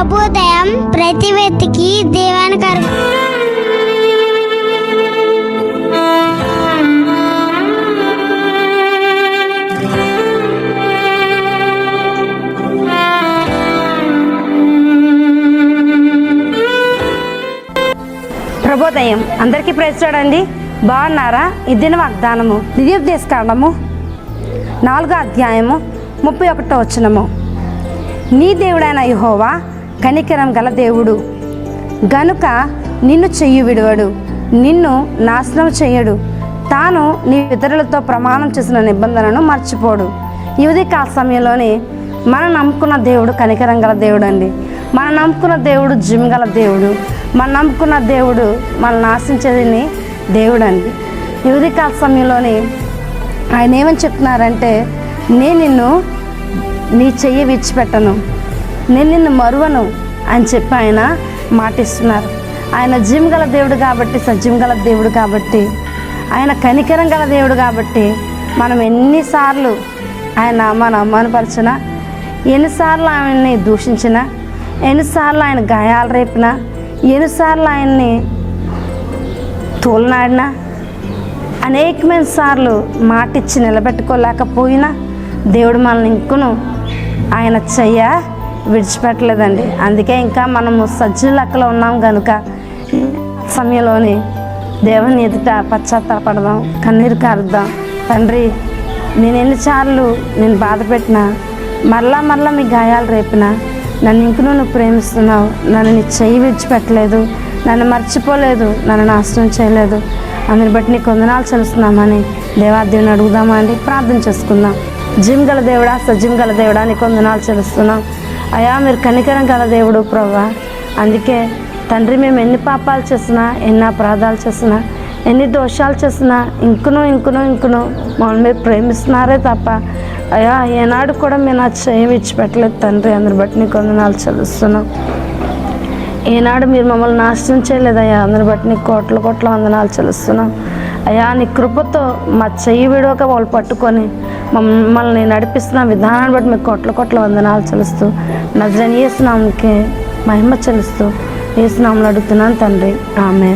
అబోదయం ప్రతి వ్యక్తికి దేవానికి అర్ప ప్రభోదయం అందరికీ ప్రేస్తాడండి బాగున్నారా? ఇదిన వాగ్దానము దివ్యోపదేశకాండము నాలుగో అధ్యాయము ముప్పై ఒకటో వచనము. నీ దేవుడైన యహోవా కనికరం గల దేవుడు. గనుక నిన్ను చెయ్యి విడువడు నిన్ను నాశనం చెయ్యడు. తాను నీ ఇతరులతో ప్రమాణం చేసిన నిబంధనను మర్చిపోడు. యువతి కాల సమయంలోనే మనం నమ్ముకున్న దేవుడు కనికరం గల దేవుడు అండి మనం నమ్ముకున్న దేవుడు జిమ్ గల దేవుడు. మనం నమ్ముకున్న దేవుడు మనల్ని ఆశించేది దేవుడు అండి యువతి కాల సమయంలోనే ఆయన ఏమని చెప్తున్నారంటే నేను నిన్ను నీ చెయ్యి విడిచిపెట్టను. నేను నిన్ను మరువను అని చెప్పి ఆయన మాటిస్తున్నారు. ఆయన జిమ్ గల దేవుడు కాబట్టి సజీవం గల దేవుడు కాబట్టి ఆయన కనికరం గల దేవుడు కాబట్టి మనం ఎన్నిసార్లు ఆయన మన అవమానపరిచిన ఎన్నిసార్లు ఆయన్ని దూషించిన ఎన్నిసార్లు ఆయన గాయాలు రేపిన ఎన్నిసార్లు ఆయన్ని తోలనాడినా అనేకమైన సార్లు మాటిచ్చి నిలబెట్టుకోలేకపోయినా దేవుడు మనల్ని ఇంకను ఆయన చెయ్య. విడిచిపెట్టలేదండి. అందుకే ఇంకా మనము సజ్జుల లెక్కలో ఉన్నాం కనుక సమయంలోని దేవుని ఎదుట పశ్చాత్తాపడదాం కన్నీరు కారుద్దాం. తండ్రి నేను ఎన్నిసార్లు నేను బాధ పెట్టినా మరలా మరలా మీ గాయాలు రేపినా నన్ను ఇంక నువ్వు ప్రేమిస్తున్నావు నన్ను నీ చెయ్యి విడిచిపెట్టలేదు నన్ను మర్చిపోలేదు నన్ను నాశనం చేయలేదు. అందుని బట్టి నీకు వందనాలు చెల్లిస్తున్నామని దేవాదేవిని అడుగుదామా అండి? ప్రార్థన చేసుకుందాం. జిమ్ గల దేవుడా సజిమ్ గల దేవుడా నీకు వందనాలు చలుస్తున్నాం అయా మీరు కనికరం గల దేవుడు ప్రభా అందుకే తండ్రి మేము ఎన్ని పాపాలు చేసినా ఎన్ని అపరాధాలు చేసినా ఎన్ని దోషాలు చేసినా ఇంకును ఇంకునో ఇంకును మమ్మల్ని మీరు ప్రేమిస్తున్నారే తప్ప అయ్యా ఏనాడు కూడా మేము నా చేయి ఇచ్చిపెట్టలేదు తండ్రి అందరి బట్టి నీకు వందనాలు చెల్లిస్తున్నాం. ఏనాడు మీరు మమ్మల్ని నాశనం చేయలేదయ్యా అందరి బట్టి నీకు కోట్ల కోట్ల వందనాలు చెల్లిస్తున్నాం. అయ్యా నీ కృపతో మా చెయ్యి విడవక వాళ్ళు పట్టుకొని మమ్మల్ని నడిపిస్తున్న విధానాన్ని బట్టి మీకు కొట్ల కొట్ల వందనాలు చెల్లిస్తూ నజరని వేసినాంకి మహిమ చెల్లిస్తూ ఏసునామలు అడుగుతున్నాను తండ్రి. ఆమె